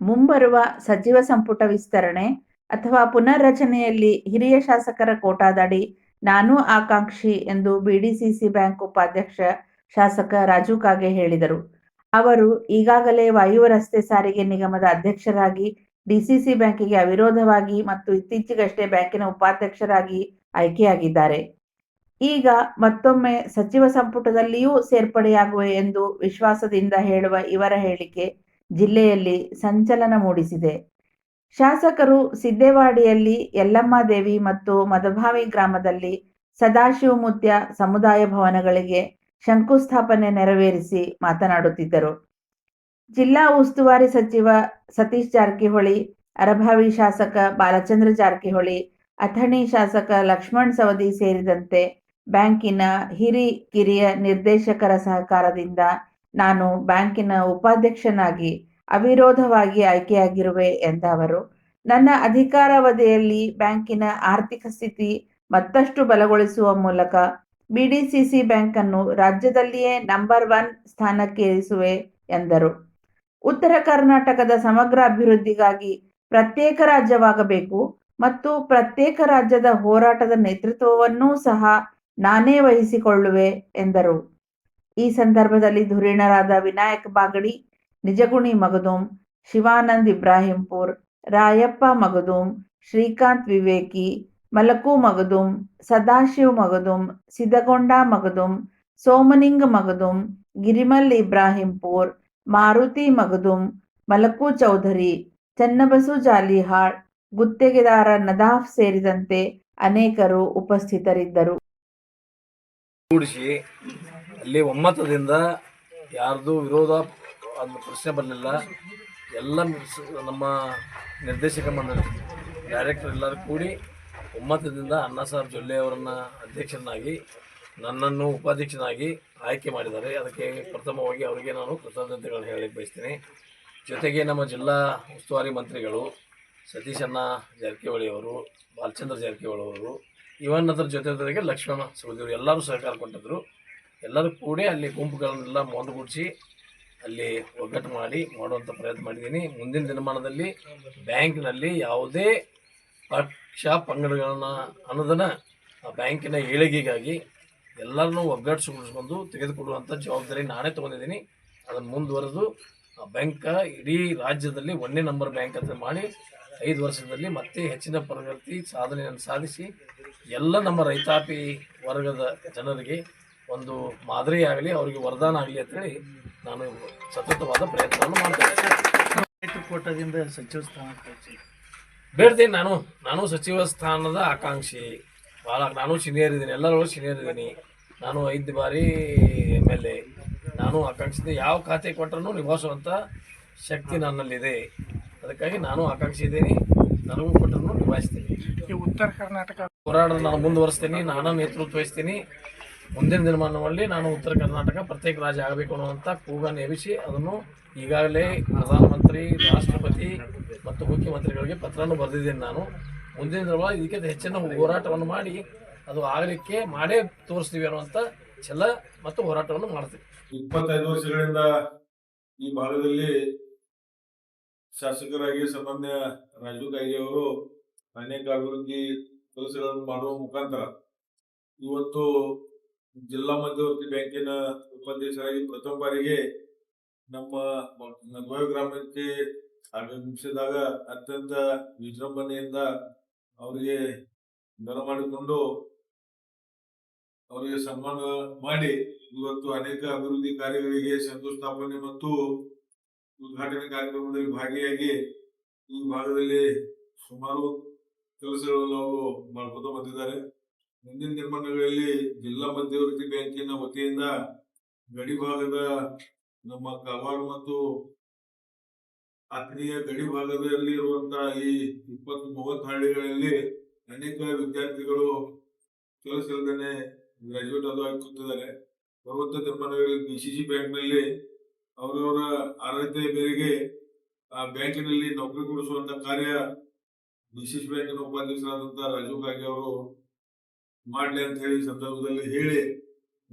ಮುಂಬರುವ ಸಚಿವ ಸಂಪುಟ ವಿಸ್ತರಣೆ ಅಥವಾ ಪುನರ್ರಚನೆಯಲ್ಲಿ ಹಿರಿಯ ಶಾಸಕರ ಕೋಟಾದಡಿ ನಾನೂ ಆಕಾಂಕ್ಷಿ ಎಂದು ಬಿಡಿಸಿಸಿ ಬ್ಯಾಂಕ್ ಉಪಾಧ್ಯಕ್ಷ ಶಾಸಕ ರಾಜು ಕಾಗೆ ಹೇಳಿದರು. ಅವರು ಈಗಾಗಲೇ ವಾಯು ರಸ್ತೆ ಸಾರಿಗೆ ನಿಗಮದ ಅಧ್ಯಕ್ಷರಾಗಿ, ಡಿಸಿಸಿ ಬ್ಯಾಂಕಿಗೆ ಅವಿರೋಧವಾಗಿ ಮತ್ತು ಇತ್ತೀಚೆಗಷ್ಟೇ ಬ್ಯಾಂಕಿನ ಉಪಾಧ್ಯಕ್ಷರಾಗಿ ಆಯ್ಕೆಯಾಗಿದ್ದಾರೆ. ಈಗ ಮತ್ತೊಮ್ಮೆ ಸಚಿವ ಸಂಪುಟದಲ್ಲಿಯೂ ಸೇರ್ಪಡೆಯಾಗುವೆ ಎಂದು ವಿಶ್ವಾಸದಿಂದ ಹೇಳುವ ಇವರ ಹೇಳಿಕೆ ಜಿಲ್ಲೆಯಲ್ಲಿ ಸಂಚಲನ ಮೂಡಿಸಿದೆ. ಶಾಸಕರು ಸಿದ್ದೇವಾಡಿಯಲ್ಲಿ ಯಲ್ಲಮ್ಮದೇವಿ ಮತ್ತು ಮದಭಾವಿ ಗ್ರಾಮದಲ್ಲಿ ಸದಾಶಿವಮುತ್ಯ ಸಮುದಾಯ ಭವನಗಳಿಗೆ ಶಂಕುಸ್ಥಾಪನೆ ನೆರವೇರಿಸಿ ಮಾತನಾಡುತ್ತಿದ್ದರು. ಜಿಲ್ಲಾ ಉಸ್ತುವಾರಿ ಸಚಿವ ಸತೀಶ್ ಜಾರಕಿಹೊಳಿ ಅರಭಾವಿ ಶಾಸಕ ಬಾಲಚಂದ್ರ ಜಾರಕಿಹೊಳಿ, ಅಥಣಿ ಶಾಸಕ ಲಕ್ಷ್ಮಣ್ ಸವದಿ ಸೇರಿದಂತೆ ಬ್ಯಾಂಕಿನ ಹಿರಿ ಕಿರಿಯ ನಿರ್ದೇಶಕರ ಸಹಕಾರದಿಂದ ನಾನು ಬ್ಯಾಂಕಿನ ಉಪಾಧ್ಯಕ್ಷನಾಗಿ ಅವಿರೋಧವಾಗಿ ಆಯ್ಕೆಯಾಗಿರುವೆ ಎಂದ ಅವರು ನನ್ನ ಅಧಿಕಾರಾವಧಿಯಲ್ಲಿ ಬ್ಯಾಂಕಿನ ಆರ್ಥಿಕ ಸ್ಥಿತಿ ಮತ್ತಷ್ಟು ಬಲಗೊಳಿಸುವ ಮೂಲಕ ಬಿಡಿಸಿಸಿ ಬ್ಯಾಂಕ್ ಅನ್ನು ರಾಜ್ಯದಲ್ಲಿಯೇ ನಂಬರ್ ಒನ್ ಸ್ಥಾನಕ್ಕೇರಿಸುವೆ ಎಂದರು. ಉತ್ತರ ಕರ್ನಾಟಕದ ಸಮಗ್ರ ಅಭಿವೃದ್ಧಿಗಾಗಿ ಪ್ರತ್ಯೇಕ ರಾಜ್ಯವಾಗಬೇಕು ಮತ್ತು ಪ್ರತ್ಯೇಕ ರಾಜ್ಯದ ಹೋರಾಟದ ನೇತೃತ್ವವನ್ನೂ ಸಹ ನಾನೇ ವಹಿಸಿಕೊಳ್ಳುವೆ ಎಂದರು. ಈ ಸಂದರ್ಭದಲ್ಲಿ ಧುರೀಣರಾದ ವಿನಾಯಕ್ ಬಾಗಡಿ, ನಿಜಗುಣಿ ಮಗದುಂ, ಶಿವಾನಂದ್ ಇಬ್ರಾಹಿಂಪುರ್, ರಾಯಪ್ಪ ಮಗದುಂ, ಶ್ರೀಕಾಂತ್ ವಿವೇಕಿ, ಮಲಕು ಮಗದುಂ, ಸದಾಶಿವ್ ಮಗದುಂ, ಸಿದ್ಧಗೊಂಡ ಮಗದುಂ, ಸೋಮನಿಂಗ್ ಮಗದುಂ, ಗಿರಿಮಲ್ ಇಬ್ರಾಹಿಂಪುರ್, ಮಾರುತಿ ಮಗದುಂ, ಮಲಕು ಚೌಧರಿ, ಚನ್ನಬಸು ಜಾಲಿಹಾಳ್, ಗುತ್ತಿಗೆದಾರ ನದಾಫ್ ಸೇರಿದಂತೆ ಅನೇಕರು ಉಪಸ್ಥಿತರಿದ್ದರು. ಅಲ್ಲಿ ಒಮ್ಮತದಿಂದ ಯಾರ್ದು ವಿರೋಧ ಒಂದು ಪ್ರಶ್ನೆ ಬರಲಿಲ್ಲ. ಎಲ್ಲ ನಮ್ಮ ನಿರ್ದೇಶಕ ಮಂಡಳಿ ಡೈರೆಕ್ಟರ್ ಎಲ್ಲರೂ ಕೂಡಿ ಒಮ್ಮತದಿಂದ ಅಣ್ಣಾ ಸಾಹೇಬ್ ಜೊಲ್ಲೆ ಅವರನ್ನು ಅಧ್ಯಕ್ಷನಾಗಿ ನನ್ನನ್ನು ಉಪಾಧ್ಯಕ್ಷನಾಗಿ ಆಯ್ಕೆ ಮಾಡಿದ್ದಾರೆ. ಅದಕ್ಕೆ ಪ್ರಥಮವಾಗಿ ಅವರಿಗೆ ನಾನು ಕೃತಜ್ಞತೆಗಳನ್ನು ಹೇಳಿ ಬಯಸ್ತೀನಿ. ಜೊತೆಗೆ ನಮ್ಮ ಜಿಲ್ಲಾ ಉಸ್ತುವಾರಿ ಮಂತ್ರಿಗಳು ಸತೀಶಣ್ಣ ಜಾರಕಿಹೊಳಿ ಅವರು, ಬಾಲಚಂದ್ರ ಜಾರಕಿಹೊಳಿ ಅವರು ಇವನ್ ಅದರ ಜೊತೆ ಜೊತೆಗೆ ಲಕ್ಷ್ಮಣ ಸಹೋದರಿ ಎಲ್ಲರೂ ಸಹಕಾರ ಕೊಟ್ಟಿದ್ರು. ಎಲ್ಲರೂ ಕೂಡಿ ಅಲ್ಲಿ ಗುಂಪುಗಳನ್ನೆಲ್ಲ ಮೊಂದುಗೂಡಿಸಿ ಅಲ್ಲಿ ಒಗ್ಗಟ್ಟು ಮಾಡಿ ಮಾಡುವಂಥ ಪ್ರಯತ್ನ ಮಾಡಿದ್ದೀನಿ. ಮುಂದಿನ ದಿನಮಾನದಲ್ಲಿ ಬ್ಯಾಂಕ್ನಲ್ಲಿ ಯಾವುದೇ ಪಕ್ಷ ಪಂಗಡಗಳನ್ನು ಅನ್ನೋದನ್ನು ಆ ಬ್ಯಾಂಕಿನ ಏಳಿಗೆಗಾಗಿ ಎಲ್ಲರನ್ನೂ ಒಗ್ಗಟ್ಟಿಸಿಕೊಂಡು ತೆಗೆದುಕೊಡುವಂಥ ಜವಾಬ್ದಾರಿ ನಾನೇ ತೊಗೊಂಡಿದ್ದೀನಿ. ಅದನ್ನು ಮುಂದುವರೆದು ಆ ಬ್ಯಾಂಕ ಇಡೀ ರಾಜ್ಯದಲ್ಲಿ ಒಂದೇ ನಂಬರ್ ಬ್ಯಾಂಕ್ ಅಂತ ಮಾಡಿ ಐದು ವರ್ಷದಲ್ಲಿ ಮತ್ತೆ ಹೆಚ್ಚಿನ ಪ್ರಗತಿ ಸಾಧನೆಯನ್ನು ಸಾಧಿಸಿ ಎಲ್ಲ ನಮ್ಮ ರೈತಾಪಿ ವರ್ಗದ ಜನರಿಗೆ ಒಂದು ಮಾದರಿ ಆಗಲಿ ಅವರಿಗೆ ವರದಾನ ಆಗಲಿ ಅಂತೇಳಿ ನಾನು ಸತತವಾದ ಪ್ರಯತ್ನವನ್ನು ಮಾಡ್ತೇನೆ. ಕೋಟದಿಂದ ಸಚಿವ ಸ್ಥಾನ. ಬೇಡ್ತೀನಿ ನಾನು ನಾನು ಸಚಿವ ಸ್ಥಾನದ ಆಕಾಂಕ್ಷಿ. ಭಾಳ ನಾನು ಸೀನಿಯರ್ ಇದ್ದೀನಿ ಎಲ್ಲರೂ ಸೀನಿಯರ್ ಇದ್ದೀನಿ ನಾನು ಐದು ಬಾರಿ ಎಂ ಎಲ್ ಎ ನಾನು ಆಕಾಂಕ್ಷಿದೆ ಯಾವ ಖಾತೆ ಕೊಟ್ಟರೂ ನಿಭಾಯಿಸುವಂಥ ಶಕ್ತಿ ನನ್ನಲ್ಲಿದೆ. ಅದಕ್ಕಾಗಿ ನಾನು ಆಕಾಂಕ್ಷಿ ಇದ್ದೀನಿ ನನಗೂ ಕೊಟ್ಟರು ನಿಭಾಯಿಸ್ತೀನಿ. ಉತ್ತರ ಕರ್ನಾಟಕ ಹೋರಾಟ ನಾನು ಮುಂದುವರಿಸ್ತೀನಿ ನಾನು ನೇತೃತ್ವ ವಹಿಸ್ತೀನಿ. ಮುಂದಿನ ದಿನಮಾನಗಳಲ್ಲಿ ನಾನು ಉತ್ತರ ಕರ್ನಾಟಕ ಪ್ರತ್ಯೇಕ ರಾಜ್ಯ ಆಗಬೇಕು ಅನ್ನುವಂಥ ಕೂಗನ್ನು ಎಬ್ಬಿಸಿ ಅದನ್ನು ಈಗಾಗಲೇ ಪ್ರಧಾನಮಂತ್ರಿ, ರಾಷ್ಟ್ರಪತಿ ಮತ್ತು ಮುಖ್ಯಮಂತ್ರಿಗಳಿಗೆ ಪತ್ರವನ್ನು ಬರೆದಿದ್ದೇನೆ ನಾನು. ಮುಂದಿನ ದಿನಗಳಲ್ಲಿ ಇದಕ್ಕೆ ಹೆಚ್ಚಿನ ಹೋರಾಟವನ್ನು ಮಾಡಿ ಅದು ಆಗಲಿಕ್ಕೆ ಮಾಡೇ ತೋರಿಸ್ತೀವಿ ಅನ್ನುವಂಥ ಛಲ ಮತ್ತು ಹೋರಾಟವನ್ನು ಮಾಡ್ತೀವಿ. ಇಪ್ಪತ್ತೈದು ವರ್ಷಗಳಿಂದ ಈ ಭಾಗದಲ್ಲಿ ಶಾಸಕರಾಗಿ ಸಾಮಾನ್ಯ ರಾಜು ಅವರು ಅನೇಕ ಅಭಿವೃದ್ಧಿ ಕೆಲಸಗಳನ್ನು ಮಾಡುವ ಮುಖಾಂತರ ಇವತ್ತು ಜಿಲ್ಲಾ ಮಧ್ಯವರ್ತಿ ಬ್ಯಾಂಕಿನ ಉಪಾಧ್ಯಕ್ಷರಾಗಿ ಪ್ರಥಮ ಬಾರಿಗೆ ನಮ್ಮ ನಗರ ಗ್ರಾಮಕ್ಕೆ ಆಗಮಿಸಿದಾಗ ಅತ್ಯಂತ ವಿಜೃಂಭಣೆಯಿಂದ ಅವರಿಗೆ ಬರಮಾಡಿಕೊಂಡು ಅವರಿಗೆ ಸನ್ಮಾನ ಮಾಡಿ ಇವತ್ತು ಅನೇಕ ಅಭಿವೃದ್ಧಿ ಕಾರ್ಯಗಳಿಗೆ ಶಂಕುಸ್ಥಾಪನೆ ಮತ್ತು ಉದ್ಘಾಟನೆ ಕಾರ್ಯಕ್ರಮದಲ್ಲಿ ಭಾಗಿಯಾಗಿ ಈ ಭಾಗದಲ್ಲಿ ಸುಮಾರು ಕೆಲಸಗಳನ್ನು ಅವರು ಮಾಡ್ಕೊತಾ ಬಂದಿದ್ದಾರೆ. ಮುಂದಿನ ದಿನಮಾನಗಳಲ್ಲಿ ಜಿಲ್ಲಾ ಮಧ್ಯವರ್ತಿ ಬ್ಯಾಂಕಿನ ವತಿಯಿಂದ ಗಡಿ ಭಾಗದ ನಮ್ಮ ಕಾವಾಡ ಮತ್ತು ಆತ್ಮೀಯ ಗಡಿ ಭಾಗದಲ್ಲಿ ಇರುವಂತಹ ಈ ಇಪ್ಪತ್ತು ಮೂವತ್ತು ಹಳ್ಳಿಗಳಲ್ಲಿ ಅನೇಕ ವಿದ್ಯಾರ್ಥಿಗಳು ಕೆಲಸ ಇಲ್ಲದೇನೆ ಗ್ರಾಜುಯೇಟ್ ಅದು ಕೂತಿದ್ದಾರೆ. ಬರುವಂತ ದಿನಮಾನಗಳಲ್ಲಿ ಸಿ ಬ್ಯಾಂಕ್ನಲ್ಲಿ ಅವರವರ ಅರ್ಹತೆ ಮೇರೆಗೆ ಆ ಬ್ಯಾಂಕಿನಲ್ಲಿ ನೌಕರಿ ಕೊಡಿಸುವಂತ ಕಾರ್ಯ ಬಿಸಿಸಿ ಬ್ಯಾಂಕಿನ ಉಪಾಧ್ಯಕ್ಷರಾದಂತಹ ರಾಜೀವ್ ಗಾಂಧಿ ಅವರು ಮಾಡ್ಲಿ ಅಂತ ಹೇಳಿ ಸಂದರ್ಭದಲ್ಲಿ ಹೇಳಿ